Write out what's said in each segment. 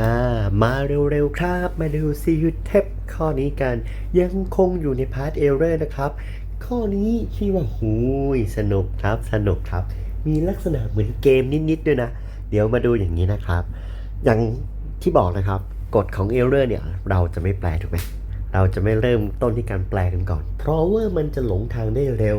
อ่ามาเร็วๆครับ มาดูซียูเทปข้อนี้กัน ยังคงอยู่ในพาร์ทเอเรอร์นะครับ ข้อนี้ที่ว่าหูยสนุกครับสนุกครับ มีลักษณะเหมือนเกมนิดๆด้วยนะ เดี๋ยวมาดูอย่างนี้นะครับ อย่างที่บอกนะครับกฎของเอเรอร์เนี่ยเราจะไม่แปลถูกไหมเราจะไม่เริ่มต้นที่การแปลกันก่อน เพราะว่ามันจะหลงทางได้เร็ว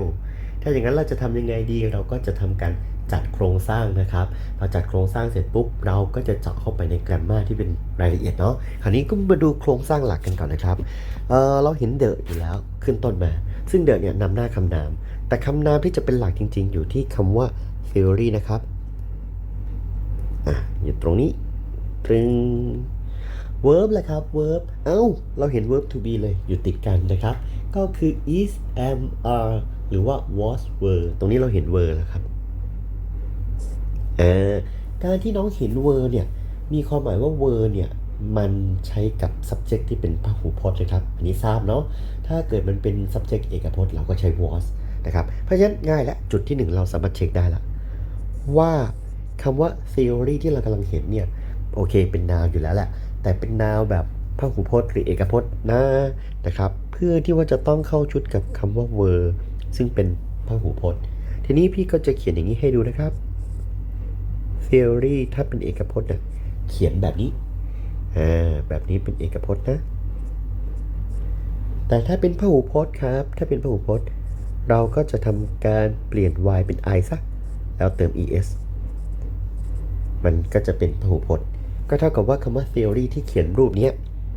ถ้าอย่างนั้นเราจะทำยังไงดีเราก็จะทำการ จัดโครงสร้างนะครับพอจัดโครงสร้างเสร็จปุ๊บ เราก็จะเจาะเข้าไปในแกรมมาที่เป็นรายละเอียดเนาะคราวนี้ก็มาดูโครงสร้างหลักกันก่อนนะครับเเราเห็นเดอะอยู่แล้วขึ้นต้นมา ซึ่งเดอะเนี่ยนำหน้าคำนาม แต่คำนามที่จะเป็นหลักจริง ๆ อยู่ที่คำว่า theory นะครับอะอยู่ตรงนี้ตรึง verb แหละครับ verb เอ้า เราเห็น verb to be เลยอยู่ติดกันนะครับ ก็คือ is am are หรือว่า was were ตรงนี้เราเห็น were แล้วครับ อ่าการที่น้องเห็น were เนี่ยมีความหมายว่า were เนี่ยมันใช้กับ subject ที่เป็นพหูพจน์นะครับ อันนี้ทราบเนาะ ถ้าเกิดมันเป็น subject เอกพจน์เราก็ใช้ was นะครับ เพราะฉะนั้นง่ายแล้วจุดที่หนึ่งเราสามารถเช็คได้ละว่าคำว่า theory ที่เรากำลังเห็นเนี่ยโอเคเป็นนาวอยู่แล้วแหละ แต่เป็นนาวแบบพหูพจน์หรือเอกพจน์นะนะครับ เพื่อที่ว่าจะต้องเข้าชุดกับคำว่า were ซึ่งเป็นพหูพจน์ ทีนี้พี่ก็จะเขียนอย่างนี้ให้ดูนะครับ theory ถ้าเป็นเอกพจน์เนี่ยเขียนแบบนี้อ่าแบบนี้เป็นเอกพจน์นะ แต่ถ้าเป็นพหูพจน์ครับ ถ้าเป็นพหูพจน์ เราก็จะทำการเปลี่ยน y เป็น i ซะแล้วเติม es มันก็จะเป็นพหูพจน์ ก็เท่ากับว่าคำว่า theory ที่เขียนรูปเนี้ย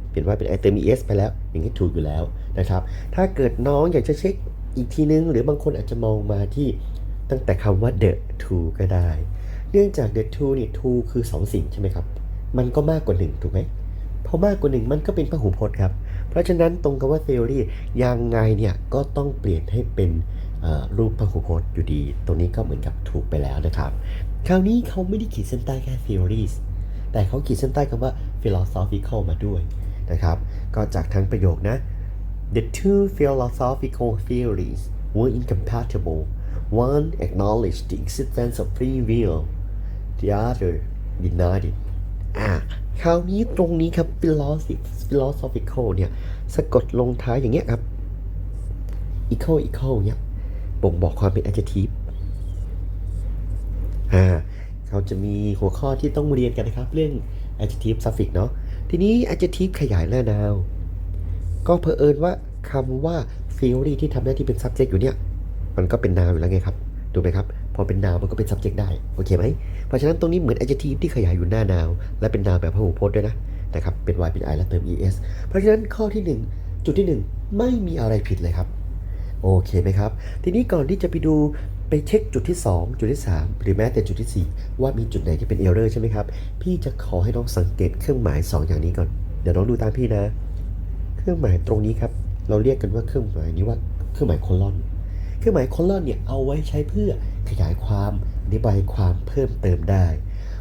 เปลี่ยน y เป็น i เติม es ไปแล้ว อย่างนี้ถูกอยู่แล้วนะครับ ถ้าเกิดน้องอยากจะเช็คอีกทีนึง หรือบางคนอาจจะมองมาที่ตั้งแต่คำว่า the to ก็ได้ นื่องจาก the to นี่ to คือ2สิ่งใช่ไหมครับ มันก็มากกว่า1ถูกไหมพอมากกว่า1มันก็เป็นพหูพจน์ครับ เพราะฉะนั้นตรงคำว่า theory ยังไงเนี่ยก็ต้องเปลี่ยนให้เป็นรูปพหูพจน์อยู่ดี ตรงนี้ก็เหมือนกับถูกไปแล้วนะครับ คราวนี้เขาไม่ได้ขีดเส้นใต้แค่ theories แต่เขาขีดเส้นใต้คำว่า philosophical มาด้วยนะครับ ก็จากทั้งประโยคนะ The two philosophical theories were incompatible. One acknowledged the existence of free will, the other denied it. อ่าคราวนี้ตรงนี้ครับ philosophical เนี่ย สะกดลงท้ายอย่างเงี้ยครับ equal equal เนี่ยบ่งบอกความเป็น adjective อ่าเขาจะมีหัวข้อที่ต้องเรียนกันนะครับ เรื่อง adjective suffix เนาะทีนี้ adjective ขยายหน้านาว ก็เผอิญว่าคำว่า theory ที่ทำหน้าที่เป็น subject อยู่เนี่ย มันก็เป็น noun อยู่แล้วไงครับ ถูกไหมครับ พอเป็น noun มันก็เป็น subject ได้ โอเคไหม เพราะฉะนั้นตรงนี้เหมือน adjective ที่ขยายอยู่หน้า noun และเป็น noun แบบพหูพจน์ด้วยนะนะครับ เป็น y เป็น i และเติม es เพราะฉะนั้นข้อที่ 1 จุดที่ 1 ไม่มีอะไรผิดเลยครับ โอเคไหมครับ ทีนี้ก่อนที่จะไปดูไปเช็คจุดที่ 2 จุดที่ 3 หรือแม้แต่จุดที่ 4 ว่ามีจุดไหนที่เป็นเอ r รอร์ใช่ไหมครับ พี่จะขอให้น้องสังเกตเครื่องหมาย 2 อย่างนี้ก่อน เดี๋ยวน้องดูตามพี่นะ เครื่องหมายตรงนี้ครับ เราเรียกกันว่าเครื่องหมายนี้ว่าเครื่องหมายโคลอน เครื่องหมายโคลอนเนี่ยเอาไว้ใช้เพื่อขยายความอธิบายความเพิ่มเติมได้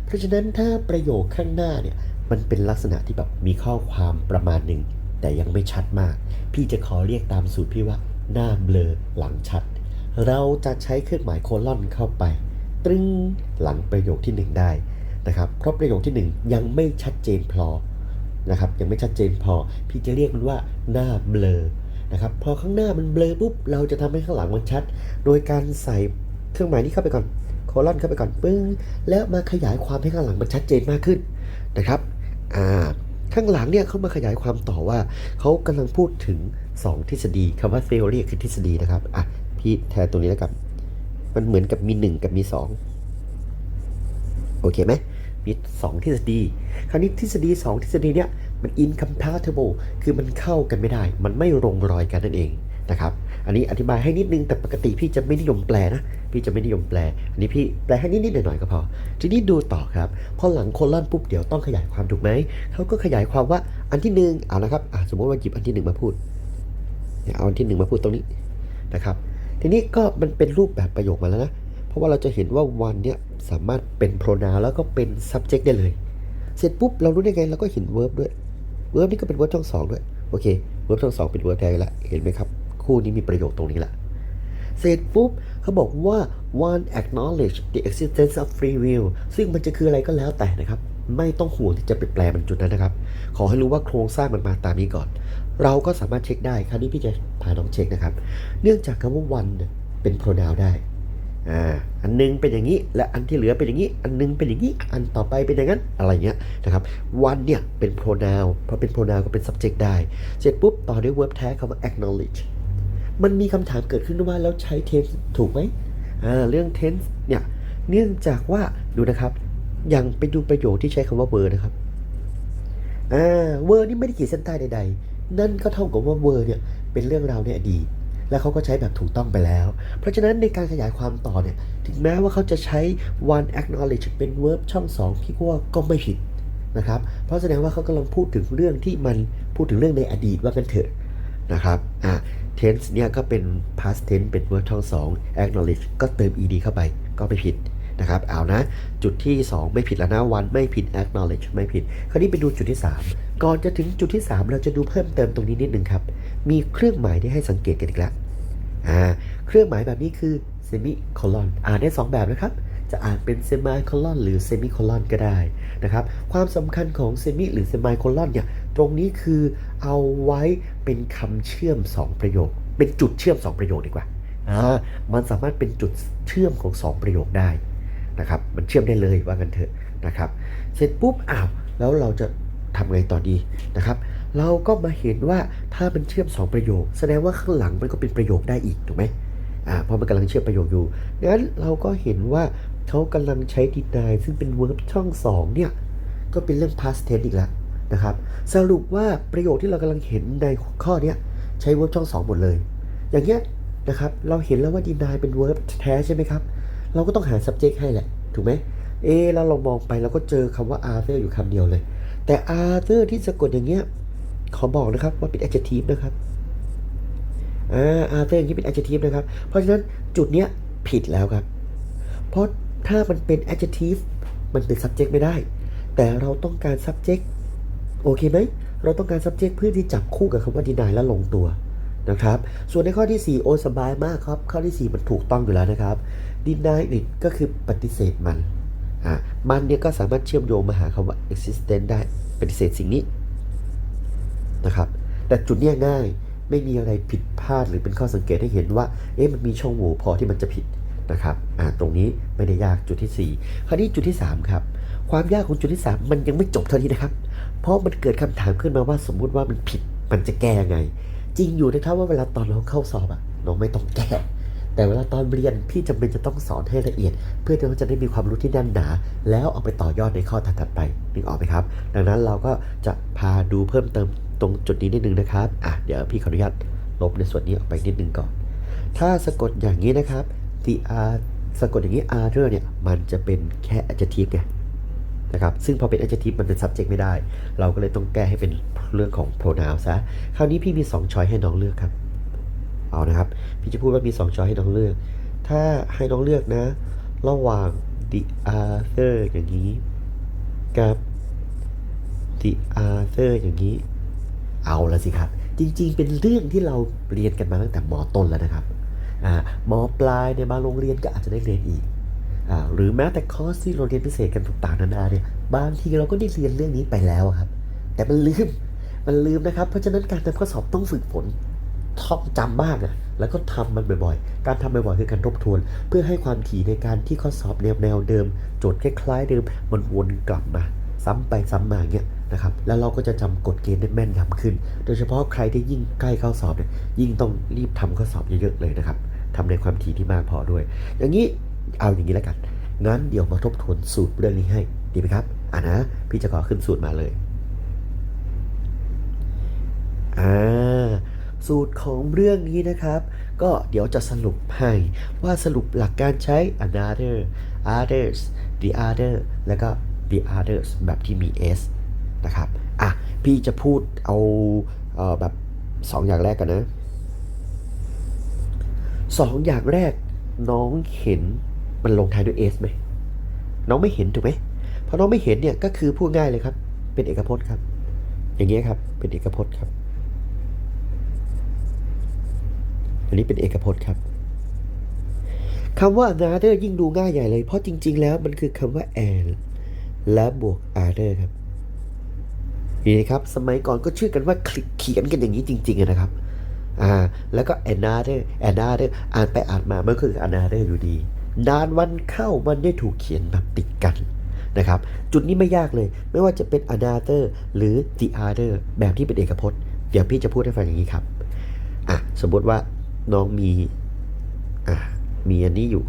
เพราะฉะนั้นถ้าประโยคข้างหน้าเนี่ยมันเป็นลักษณะที่แบบมีข้อความประมาณหนึ่งแต่ยังไม่ชัดมาก พี่จะขอเรียกตามสูตรพี่ว่าหน้าเบลอหลังชัด เราจะใช้เครื่องหมายโคลอนเข้าไป ตรึงหลังประโยคที่หนึ่งได้นะครับเพราะประโยคที่หนึ่งยังไม่ชัดเจนพอนะครับยังไม่ชัดเจนพอ พี่จะเรียกมันว่าหน้าเบลอ นะครับพอข้างหน้ามันเบลอปุ๊บเราจะทำให้ข้างหลังมันชัด โดยการใส่เครื่องหมายนี้เข้าไปก่อนโคลอนเข้าไปก่อนปึ้งแล้วมาขยายความให้ข้างหลังมันชัดเจนมากขึ้นนะครับอ่าข้างหลังเนี่ยเขามาขยายความต่อว่า เขากำลังพูดถึง 2 ทฤษฎีคำว่า theory คือทฤษฎีนะครับอะพี่แทนตรงนี้แล้วกันมันเหมือนกับมี 1 กับมี 2 โอเคไหมมี2ทฤษฎี คราวนี้ทฤษฎี 2 ทฤษฎีเนี่ย มัน incompatible คือมันเข้ากันไม่ได้ มันไม่ลงรอยกันนั่นเองนะครับ อันนี้อธิบายให้นิดนึง แต่ปกติพี่จะไม่นิยมแปลนะ พี่จะไม่นิยมแปล อันนี้พี่แปลให้นิดๆหน่อยๆก็พอ ทีนี้ดูต่อครับ พอหลังโคลอนปุ๊บเดี๋ยวต้องขยายความถูกไหม เขาก็ขยายความว่าอันที่หนึ่งเอานะครับสมมติว่าหยิบอันที่หนึ่งมาพูดเอาอันที่หนึ่งมาพูดตรงนี้นะครับ ทีนี้ก็มันเป็นรูปแบบประโยคมาแล้วนะ เพราะว่าเราจะเห็นว่าวันเนี่ยสามารถเป็น pronoun แล้วก็เป็น subject ได้เลย เสร็จปุ๊บเรารู้ได้ไงเราก็เห็น verb ด้วย verb นี่ก็เป็น verb ช่องสองด้วย โอเค verb ช่องสองเป็น verb ได้ละ เห็นไหมครับ คู่นี้มีประโยคตรงนี้ละเสร็จปุ๊บเขาบอกว่า one acknowledge the existence of free will ซึ่งมันจะคืออะไรก็แล้วแต่นะครับ ไม่ต้องห่วงที่จะไปแปลมันจุดนั้นนะครับ ขอให้รู้ว่าโครงสร้างมันมาตามนี้ก่อน เราก็สามารถเช็คได้คราวนี้พี่จะพาน้องเช็คนะครับ เนื่องจากคำว่า one เนี่ยเป็น pronoun ได้ อ่าอันนึงเป็นอย่างนี้ และอันที่เหลือเป็นอย่างนี้ อันนึงเป็นอย่างนี้ อันต่อไปเป็นอย่างนั้นอะไรเงี้ยนะครับ one เนี่ยเป็น pronoun เพราะเป็น pronoun ก็เป็น subject ได้ เสร็จปุ๊บต่อด้วย verb แท้คำว่า acknowledge มันมีคำถามเกิดขึ้นว่าแล้วใช้ tense ถูกไหมอ่าเรื่อง tense เนี่ยเนื่องจากว่าดูนะครับอย่างไปดูประโยคที่ใช้คำว่า were นะครับอ่า were นี่ไม่ได้ขีดเส้นใต้ใดๆ นั่นก็เท่ากับว่า were เนี่ยเป็นเรื่องราวในอดีต และเขาก็ใช้แบบถูกต้องไปแล้ว เพราะฉะนั้นในการขยายความต่อเนี่ย ถึงแม้ว่าเขาจะใช้ one acknowledge เป็น verb ช่องสองพี่ก็ว่าก็ไม่ผิดนะครับ เพราะแสดงว่าเขากำลังพูดถึงเรื่องที่มันพูดถึงเรื่องในอดีตว่ากันเถอะนะครับ อ่า tense เนี่ยก็เป็น past tense เป็น verb ช่องสอง acknowledge ก็เติม ed เข้าไปก็ไม่ผิดนะครับ เอานะ จุดที่ 2 ไม่ผิดแล้วนะ one ไม่ผิด acknowledge ไม่ผิด คราวนี้ไปดูจุดที่ 3 ก่อนจะถึงจุดที่ 3 เราจะดูเพิ่มเติมตรงนี้นิดนึงครับ มีเครื่องหมายที่ให้สังเกตกันอีกแล้วอ่าเครื่องหมายแบบนี้คือ semicolon อ่านได้ 2 แบบนะครับ จะอ่านเป็น semicolon หรือ semicolon ก็ได้นะครับ ความสำคัญของ semi หรือ semicolon เนี่ย ตรงนี้คือเอาไว้เป็นคำเชื่อม 2 ประโยค เป็นจุดเชื่อม 2 ประโยคดีกว่าอ่ามันสามารถเป็นจุดเชื่อมของ 2 ประโยคได้นะครับ มันเชื่อมได้เลยว่ากันเถอะนะครับ เสร็จปุ๊บอ้าวแล้วเราจะทำไงต่อดีนะครับ เราก็มาเห็นว่าถ้ามันเชื่อม 2 ประโยค แสดงว่าข้างหลังมันก็เป็นประโยคได้อีกถูกไหมอ่าเพราะมันกำลังเชื่อมประโยคอยู่งั้นเราก็เห็นว่าเขากำลังใช้ deny ซึ่งเป็น verb ช่อง2เนี่ยก็เป็นเรื่อง past tense อีกแล้วนะครับสรุปว่าประโยคที่เรากำลังเห็นในข้อเนี้ยใช้ verb ช่อง 2 หมดเลย อย่างเงี้ยนะครับเราเห็นแล้วว่า deny เป็น verb แท้ใช่ไหมครับ เราก็ต้องหา subject ให้แหละถูกไหมเอแล้วเรามองไปเราก็เจอคำว่า Arthur อยู่คำเดียวเลย แต่ Arthur ที่สะกดอย่างเงี้ย ขอบอกนะครับว่าเป็น adjective นะครับอ่า Arthur อย่างนี้เป็น adjective นะครับ เพราะฉะนั้นจุดเนี้ยผิดแล้วครับ เพราะถ้ามันเป็น adjective มันเป็น subject ไม่ได้ แต่เราต้องการ subject โอเคไหม เราต้องการ subject เพื่อที่จับคู่กับคำว่า deny และลงตัวนะครับ ส่วนในข้อที่ 4 โอสบายมากครับ ข้อที่ 4 มันถูกต้องอยู่แล้วนะครับ deny it ก็คือปฏิเสธมันอะมันเนี่ยก็สามารถเชื่อมโยงมาหาคำว่า existence ได้ ปฏิเสธสิ่งนี้ นะครับ แต่จุดนี้ง่ายไม่มีอะไรผิดพลาดหรือเป็นข้อสังเกตให้เห็นว่า เอ๊ะมันมีช่องโหว่พอที่มันจะผิดนะครับอ่าตรงนี้ไม่ได้ยากจุดที่ 4 คราวนี้จุดที่ 3 ครับ ความยากของจุดที่ 3 มันยังไม่จบเท่านี้นะครับ เพราะมันเกิดคำถามขึ้นมาว่าสมมุติว่ามันผิดมันจะแก้ยังไง จริงอยู่นะครับว่าเวลาตอนเราเข้าสอบอะน้องไม่ต้องแก้ แต่เวลาตอนเรียนพี่จำเป็นจะต้องสอนให้ละเอียด เพื่อที่เราจะได้มีความรู้ที่แน่นหนา แล้วเอาไปต่อยอดในข้อถัดไปนึกออกไหมครับ ดังนั้นเราก็จะพาดูเพิ่มเติม ตรงจุดนี้นิดนึงนะครับอะเดี๋ยวพี่ขออนุญาตลบในส่วนนี้ออกไปนิดนึงก่อน ถ้าสะกดอย่างนี้นะครับ the r สะกดอย่างนี้ other เนี่ยมันจะเป็นแค่ adjective ไงนะครับซึ่งพอเป็น adjective มันเป็น subject ไม่ได้ เราก็เลยต้องแก้ให้เป็นเรื่องของ pronoun ซะคราวนี้พี่มี 2 ช้อยให้น้องเลือกครับเอานะครับ พี่จะพูดว่ามี 2 ช้อยให้น้องเลือก ถ้าให้น้องเลือกนะ ระหว่าง the other อย่างนี้กับ the other อย่างนี้ เอาละสิครับ จริงๆ เป็นเรื่องที่เราเรียนกันมาตั้งแต่มต้นแล้วนะครับอ่ามปลายในยบางโรงเรียนก็อาจจะได้เรียนอีกอ่าหรือแม้แต่คอร์สที่เราเรียนพิเศษกันต่างๆนานาเนี่ยบางทีเราก็ได้เรียนเรื่องนี้ไปแล้วครับ แต่มันลืมมันลืมนะครับ เพราะฉะนั้นการทำข้อสอบต้องฝึกฝนท่องจำบ้างอะแล้วก็ทำมันบ่อยๆ การทำบ่อยๆคือการทบทวน เพื่อให้ความถี่ในการที่ข้อสอบแนวแนวเดิม โจทย์คล้ายๆเดิมมันวนกลับมา ซ้ำไปซ้ำมาอย่าเงี้ย นะครับแล้วเราก็จะจำกฎเกณฑ์ได้แม่นยำขึ้น โดยเฉพาะใครที่ยิ่งใกล้เข้าสอบเนี่ยยิ่งต้องรีบทำข้อสอบเยอะๆเลยนะครับทำในความถี่ที่มากพอด้วย อย่างนี้เอาอย่างนี้แล้วกันงั้นเดี๋ยวมาทบทวนสูตรเรื่องนี้ให้ดีไหมครับอ่านะพี่จะขอขึ้นสูตรมาเลยอ่าสูตรของเรื่องนี้นะครับ ก็เดี๋ยวจะสรุปให้ว่าสรุปหลักการใช้ another others the other แล้วก็ the others แบบที่มี s นะครับอะพี่จะพูดเอาเอ่อแบบสองอย่างแรกกันนะสองอย่างแรกน้องเห็นมันลงท้ายด้วย s ไหมน้องไม่เห็นถูกไหมพอน้องไม่เห็นเนี่ยก็คือพูดง่ายเลยครับ เป็นเอกพจน์ครับ อย่างเงี้ยครับเป็นเอกพจน์ครับ อันนี้เป็นเอกพจน์ครับคำว่า another ยิ่งดูง่ายใหญ่เลย เพราะจริง ๆ แล้วมันคือคำว่า and และบวก other ครับ นี่ครับสมัยก่อนก็ชื่อกันว่าเขียนกันอย่างนี้จริง ๆนะครับอ่าแล้วก็ another another อ่านไปอ่านมามันก็คือ another อยู่ดี นานวันเข้ามันได้ถูกเขียนแบบติดกันนะครับจุดนี้ไม่ยากเลยไม่ว่าจะเป็น another หรือ the other แบบที่เป็นเอกพจน์ เดี๋ยวพี่จะพูดให้ฟังอย่างนี้ครับอะสมมติว่าน้องมีอะมีอันนี้อยู่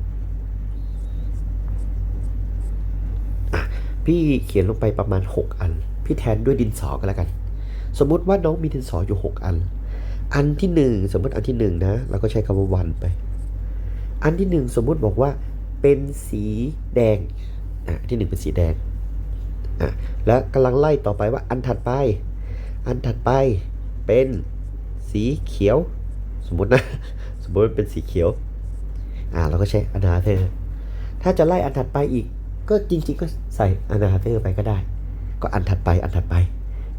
อะพี่เขียนลงไปประมาณ 6 อัน พี่แทนด้วยดินสอก็แล้วกัน สมมุติว่าน้องมีดินสออยู่ 6 อัน อันที่หนึ่งสมมติอันที่หนึ่งนะเราก็ใช้คำว่าวันไป อันที่หนึ่งสมมุติบอกว่าเป็นสีแดงอะที่หนึ่งเป็นสีแดงอะแล้วกำลังไล่ต่อไปว่าอันถัดไป อันถัดไปเป็นสีเขียว สมมตินะ สมมติเป็นสีเขียวอ่าเราก็ใช้อนาเธอถ้าจะไล่อันถัดไปอีก ก็จริงๆก็ใส่อนาเธอไปก็ได้ ก็อันถัดไปอันถัดไป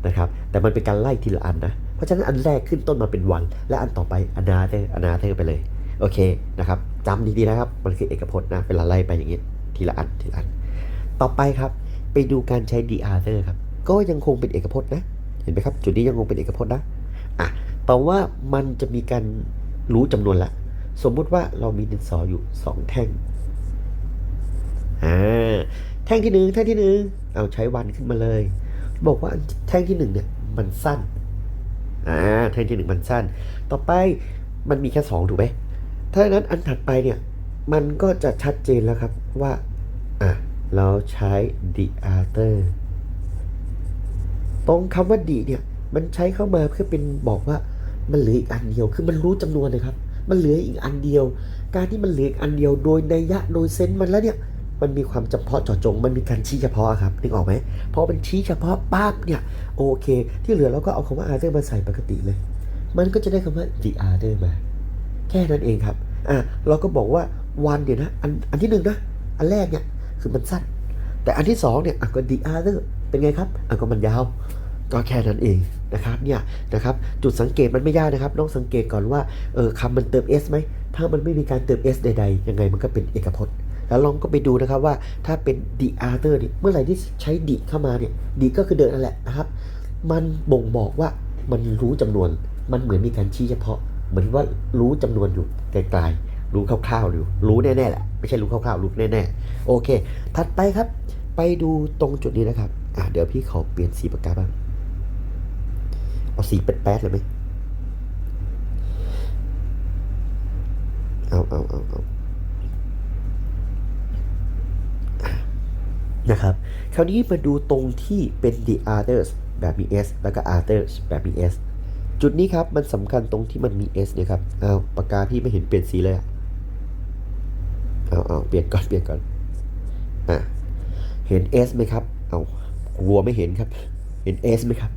นะครับแต่มันเป็นการไล่ทีละอันนะ เพราะฉะนั้นอันแรกขึ้นต้นมาเป็นวัน และอันต่อไปอนาเธอร์อนาเธอไปเลยโอเคนะครับจำดีๆนะครับ มันคือเอกพจน์นะเวลาไล่ไปอย่างนี้ทีละอันทีละอัน ต่อไปครับไปดูการใช้ the other ครับก็ยังคงเป็นเอกพจน์นะ เห็นไหมครับ จุดนี้ยังคงเป็นเอกพจน์นะอะแต่ว่ามันจะมีการรู้จำนวนละสมมุติว่าเรามีดินสออยู่สองแท่งอ่า แท่งที่หนึ่งแท่งที่หนึ่งเอาใช้วันขึ้นมาเลย บอกว่าแท่งที่หนึ่งเนี่ยมันสั้นอ่าแท่งที่หนึ่งมันสั้น ต่อไปมันมีแค่สองถูกไหมถ้าอย่างนั้นอันถัดไปเนี่ยมันก็จะชัดเจนแล้วครับว่าอะเราใช้ the other ตรงคำว่าดีเนี่ยมันใช้เข้ามาเพื่อเป็นบอกว่ามันเหลืออีกอันเดียวคือมันรู้จำนวนเลยครับ มันเหลืออีกอันเดียว การที่มันเหลืออีกอันเดียวโดยในยะโดยเซนส์มันแล้วเนี่ย มันมีความจำเพาะเจาะจง มันมีการชี้เฉพาะครับนึกออกไหมพอมันชี้เฉพาะปั๊บเนี่ยโอเค ที่เหลือเราก็เอาคำว่า other มาใส่ปกติเลย มันก็จะได้คำว่า the other มา แค่นั้นเองครับอะเราก็บอกว่าวันเดี๋ยวนะอันอันที่หนึ่งนะอันแรกเนี่ยคือมันสั้น แต่อันที่สองเนี่ยอะก็ the other เป็นไงครับอะก็มันยาวก็แค่นั้นเองนะครับเนี่ยนะครับจุดสังเกตมันไม่ยากนะครับต้องสังเกตก่อนว่าเออคำมันเติม s ไหมถ้ามันไม่มีการเติม s ใดๆยังไงมันก็เป็นเอกพจน์ แล้วลองก็ไปดูนะครับว่าถ้าเป็น the other เนี่ยเมื่อไหร่ที่ใช้ the เข้ามาเนี่ย the ก็คือเดินนั่นแหละนะครับ มันบ่งบอกว่ามันรู้จำนวน มันเหมือนมีการชี้เฉพาะ เหมือนว่ารู้จำนวนอยู่ไกลๆ รู้คร่าวๆอยู่ รู้แน่ๆแหละ ไม่ใช่รู้คร่าวๆ รู้แน่ๆ โอเค ถัดไปครับ ไปดูตรงจุดนี้นะครับ อะเดี๋ยวพี่ขอเปลี่ยนสีปากกาบ้าง เอาสีแป๊ดๆเลยไหมเอาเอาเอาเอาอะ นะครับ คราวนี้มาดูตรงที่เป็น the others แบบ มี s แล้วก็ others แบบมี s จุดนี้ครับ มันสำคัญตรงที่มันมี s เนี่ยครับเอาปากกาพี่ไม่เห็นเปลี่ยนสีเลยอะเอาเอาเปลี่ยนก่อนเปลี่ยนก่อนอะเห็น s ไหมครับเอาวัวไม่เห็นครับ เห็น s ไหมครับ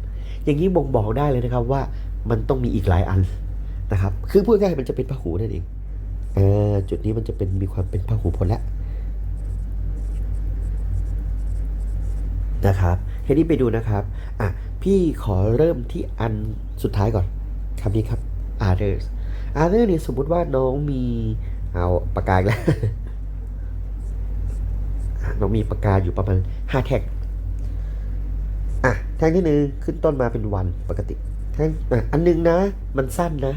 อย่างนี้บ่งบอกได้เลยนะครับว่ามันต้องมีอีกหลายอันนะครับ คือพูดง่ายมันจะเป็นพหูนั่นเองอ่าจุดนี้มันจะเป็นมีความเป็นพหูพจน์แล้ว นะครับทีนี้ไปดูนะครับอะพี่ขอเริ่มที่อันสุดท้ายก่อนคำนี้ครับ others others เนี่ยสมมติว่าน้องมีเอาปากกาแล้วอะน้องมีปากกาอยู่ประมาณห้าแท็กอะแท่งที่หนึ่งขึ้นต้นมาเป็นวันปกติแท่งอะอันหนึงนะ มันสั้นนะ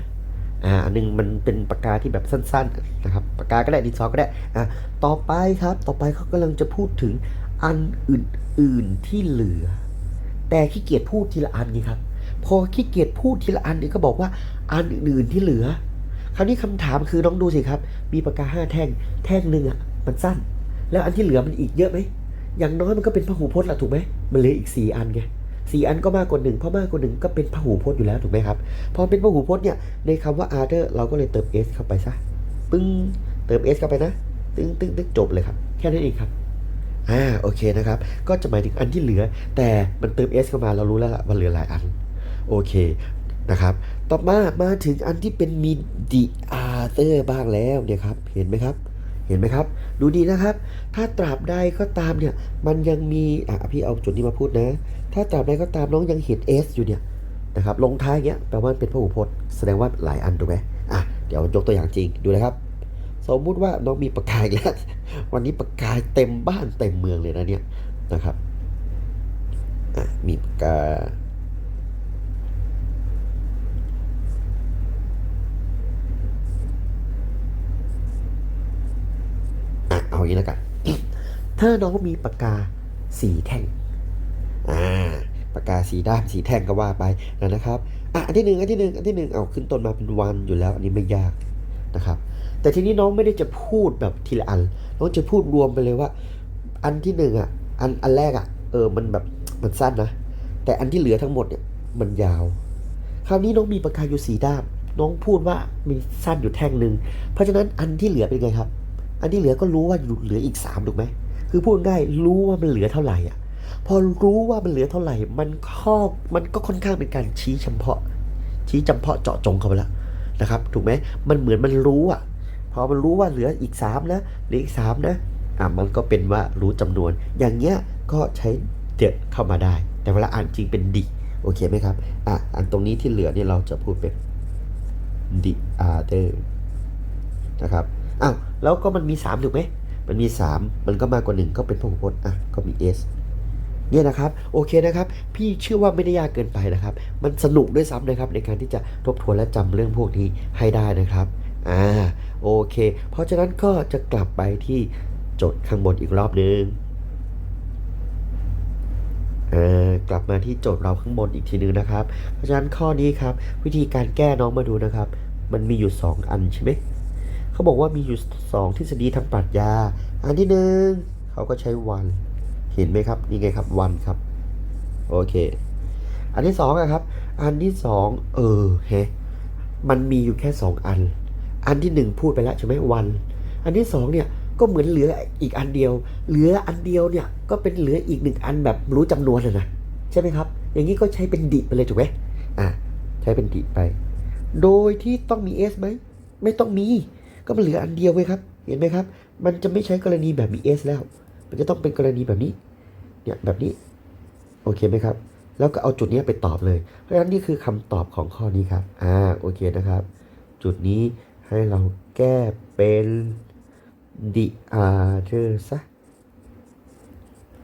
อ่าอันหนึงมันเป็นปากกาที่แบบสั้น ๆ นะครับปากกาก็ได้ดินสอก็ได้อะต่อไปครับ ต่อไปเขากำลังจะพูดถึง อันอื่นๆที่เหลือ แต่ขี้เกียจพูดทีละอันนี่ครับ พอขี้เกียจพูดทีละอันนี่ก็บอกว่าอันอื่นๆที่เหลือ คราวนี้คำถามคือน้องดูสิครับ มีปากกาห้าแท่ง แท่งหนึ่งอะมันสั้น แล้วอันที่เหลือมันอีกเยอะไหมอย่างน้อยมันก็เป็นพหูพจน์ละถูกไหมมันเหลืออีกสี่อันไงสี่อันก็มากกว่าหนึ่งเพราะมากกว่าหนึ่งก็เป็นพหูพจน์อยู่แล้วถูกไหมครับ พอเป็นพหูพจน์เนี่ยในคำว่า other เราก็เลยเติม s เข้าไปซะ ปึ้ง เติม s เข้าไปนะ ตึ้งตึ้งตึ้งจบเลยครับ แค่นั้นเองครับ อ่าโอเคนะครับ ก็จะหมายถึงอันที่เหลือ แต่มันเติม s เข้ามาเรารู้แล้วล่ะว่าเหลือหลายอัน โอเคนะครับ ต่อมามาถึงอันที่เป็นมี the other บ้างแล้วเนี่ยครับ เห็นไหมครับ เห็นไหมครับ ดูดีนะครับ ถ้าตราบใดก็ตามเนี่ย มันยังมีอะพี่เอาจุดนี้มาพูดนะ ถ้าตราบใดก็ตามน้องยังเห็น s อยู่เนี่ยนะครับ ลงท้ายเงี้ยแปลว่าเป็นพหูพจน์แสดงว่าหลายอันถูกไหมอะเดี๋ยวยกตัวอย่างจริงดูนะครับ สมมุติว่าน้องมีปากกาอีกแล้ววันนี้ปากกาเต็มบ้านเต็มเมืองเลยนะเนี่ยนะครับมีปากกาอะเอาอย่างนี้แล้วกัน ถ้าน้องมีปากกาสีแท่งอ่าปากกาสีด้านสีแท่งก็ว่าไปนะครับอะอันที่หนึ่งอันที่หนึ่งอันที่หนึ่งเอาขึ้นต้นมาเป็นวันอยู่แล้ว อันนี้ไม่ยาก นะครับ แต่ทีนี้น้องไม่ได้จะพูดแบบทีละอัน น้องจะพูดรวมไปเลยว่า อันที่หนึ่งอะ อันอันแรกอะ เออ มันแบบมันสั้นนะ แต่อันที่เหลือทั้งหมดเนี่ยมันยาว คราวนี้น้องมีปากกาอยู่สีด้าม น้องพูดว่ามีสั้นอยู่แท่งหนึ่ง เพราะฉะนั้นอันที่เหลือเป็นไงครับ อันที่เหลือก็รู้ว่าอยู่เหลืออีกสามถูกไหม คือพูดง่ายรู้ว่ามันเหลือเท่าไหร่อะ พอรู้ว่ามันเหลือเท่าไหร่ มันข้อมันก็ค่อนข้างเป็นการชี้เฉพาะ ชี้จำเพาะเจาะจงเข้าไปแล้ว นะครับ ถูกไหมมันเหมือนมันรู้อะพอมันรู้ว่าเหลืออีกสามนะเหลืออีกสามนะอะมันก็เป็นว่ารู้จำนวน อย่างเงี้ยก็ใช้เดเข้ามาได้ แต่เวลาอ่านจริงเป็นดิโอเคไหมครับอะอันตรงนี้ที่เหลือเนี่ยเราจะพูดเป็น the other นะครับอ้าวแล้วก็มันมีสามถูกไหมมันมีสามมันก็มากกว่าหนึ่งก็เป็นพหุพจน์อะก็มี s เนี่ยนะครับโอเคนะครับ พี่เชื่อว่าไม่ได้ยากเกินไปนะครับ มันสนุกด้วยซ้ำนะครับ ในการที่จะทบทวนและจำเรื่องพวกนี้ให้ได้นะครับอ่าโอเค เพราะฉะนั้นก็จะกลับไปที่โจทย์ข้างบนอีกรอบนึงอ่ากลับมาที่โจทย์เราข้างบนอีกทีนึงนะครับ เพราะฉะนั้นข้อนี้ครับ วิธีการแก้น้องมาดูนะครับ มันมีอยู่ 2 อันใช่ไหมเขาบอกว่ามีอยู่ 2 ทฤษฎีทางปรัชญา อันที่หนึ่งเขาก็ใช้วัน เห็นไหมครับนี่ไงครับวันครับโอเค อันที่สองะครับ อันที่สองเออเฮมันมีอยู่แค่สองอัน อันที่หนึ่งพูดไปแล้วใช่ไหมวัน อันที่สองเนี่ยก็เหมือนเหลืออีกอันเดียว เหลืออันเดียวเนี่ยก็เป็นเหลืออีกหนึ่งอันแบบรู้จำนวนอะนะใช่ไหมครับ อย่างนี้ก็ใช้เป็นดิไปเลยถูกไหมอะใช้เป็นดิไป โดยที่ต้องมี s ไหมไม่ต้องมี ก็มันเหลืออันเดียวไว้ครับ เห็นไหมครับ มันจะไม่ใช้กรณีแบบมี s แล้ว มันจะต้องเป็นกรณีแบบนี้เนี่ยแบบนี้โอเคไหมครับ แล้วก็เอาจุดนี้ไปตอบเลย เพราะฉะนั้นนี่คือคำตอบของข้อนี้ครับอ่าโอเคนะครับ จุดนี้ให้เราแก้เป็น the other ซะ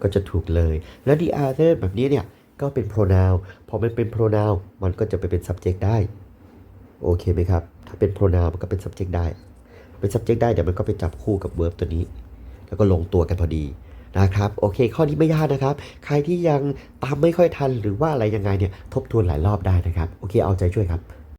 ก็จะถูกเลย แล้ว the other แบบนี้เนี่ยก็เป็น pronoun พอมันเป็น pronoun มันก็จะไปเป็น subject ได้ โอเคไหมครับ ถ้าเป็น pronoun มันก็เป็น subject ได้ เป็น subject ได้เดี๋ยวมันก็ไปจับคู่กับ verb ตัวนี้ แล้วก็ลงตัวกันพอดีนะครับโอเค ข้อนี้ไม่ยากนะครับ ใครที่ยังตามไม่ค่อยทันหรือว่าอะไรยังไงเนี่ยทบทวนหลายรอบได้นะครับ โอเคเอาใจช่วยครับ